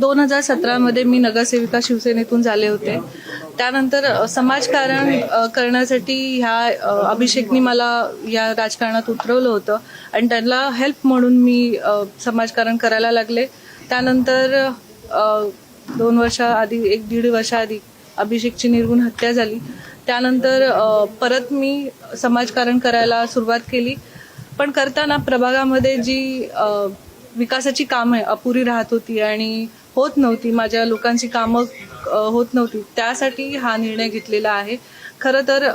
दोन हजार सतरामध्ये मी नगरसेविका शिवसेनेतून झाले होते. त्यानंतर समाजकारण करण्यासाठी ह्या अभिषेकनी मला या राजकारणात उतरवलं होतं आणि त्यांना हेल्प म्हणून मी समाजकारण करायला लागले. त्यानंतर दोन वर्षाआधी एक दीड वर्षाआधी अभिषेकची निर्गुण हत्या झाली. त्यानंतर परत मी समाजकारण करायला सुरुवात केली. पण करताना प्रभागामध्ये जी विकासाची कामं अपुरी राहत होती आणि होत नव्हती. माझ्या लोकांची कामं होत नव्हती. त्यासाठी हा निर्णय घेतलेला आहे. खरं तर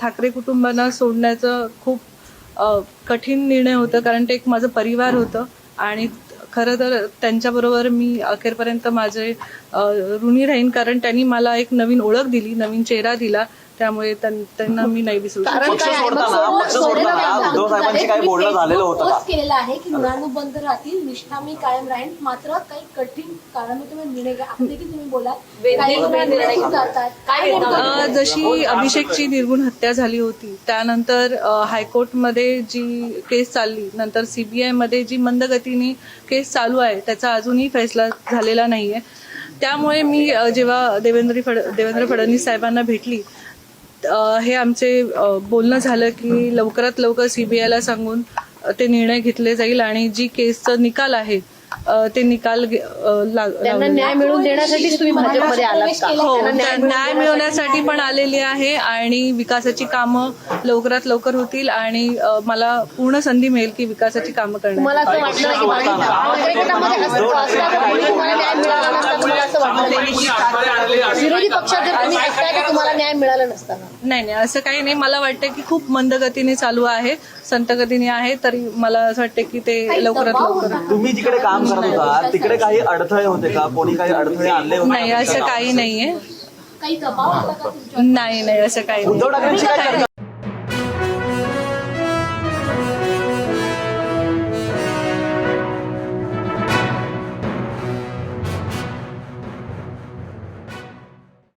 ठाकरे कुटुंबांना सोडण्याचं खूप कठीण निर्णय होतं कारण ते एक माझं परिवार होतं आणि खरं तर त्यांच्याबरोबर मी अखेरपर्यंत माझे ऋणी राहीन कारण त्यांनी मला एक नवीन ओळख दिली नवीन चेहरा दिला. त्यामुळे त्यां- त्यांना मी नाही विसरू शकत. कारण पक्ष काय आहे? मग सोडताना सोडलं- पक्ष सोडलं सोडताना काय? उद्धव साहेबांशी काही बोलणं झालेलं होतं का? पोस्ट केलेला आहे की ऋणाणू बंद राहतील निष्ठा मी कायम राहील मात्र काही कठीण कारण तुम्ही निर्णय घ्या. तुम्ही बोला काही लोक निर्णय जातात. काय नेमकं अ, जशी अभिषेकची निर्गुण हत्या झाली होती त्यानंतर अ, हायकोर्टमध्ये जी केस चालली नंतर सीबीआयमध्ये जी मंदगतीने केस चालू आहे त्याचा अजूनही फैसला झालेला नाहीये. त्यामुळे मी अ, जेव्हा देवेंद्र फड देवेंद्र फडणवीस साहेबांना भेटली हे आमचे बोलणं झालं की लवकरात लवकर सीबीआयला सांगून ते निर्णय घेतले जाईल आणि जी केसचा निकाल आहे ते निकाल न्याय मिळवून देण्यासाठीच तुम्ही भाजपमध्ये आलात का? हो न्याय मिळवण्यासाठी पण आलेली आहे आणि विकासाची कामं लवकरात लवकर होतील आणि मला पूर्ण संधी मिळेल की विकासाची कामं करण्याची तुम्हाला असं वाटलं विरोधी पक्षात जर तुम्ही असता तर तुम्हाला न्याय मिळाला नसता का? नाही नाही असं काही नाही. मला वाटतं की खूप मंदगतीने चालू आहे संतगतीने आहे तरी मला असं वाटतं की ते लवकरात लवकर तुम्ही जिकडे काम करत होता तिकडे काही अडथळे होते का? कोणी काही अडथळे आणले होते? नाही असं काही नाहीये. काही दबाव होता का तुमच्या नाही नाही असं काही नाही. उद्धव ठाकरेंची काय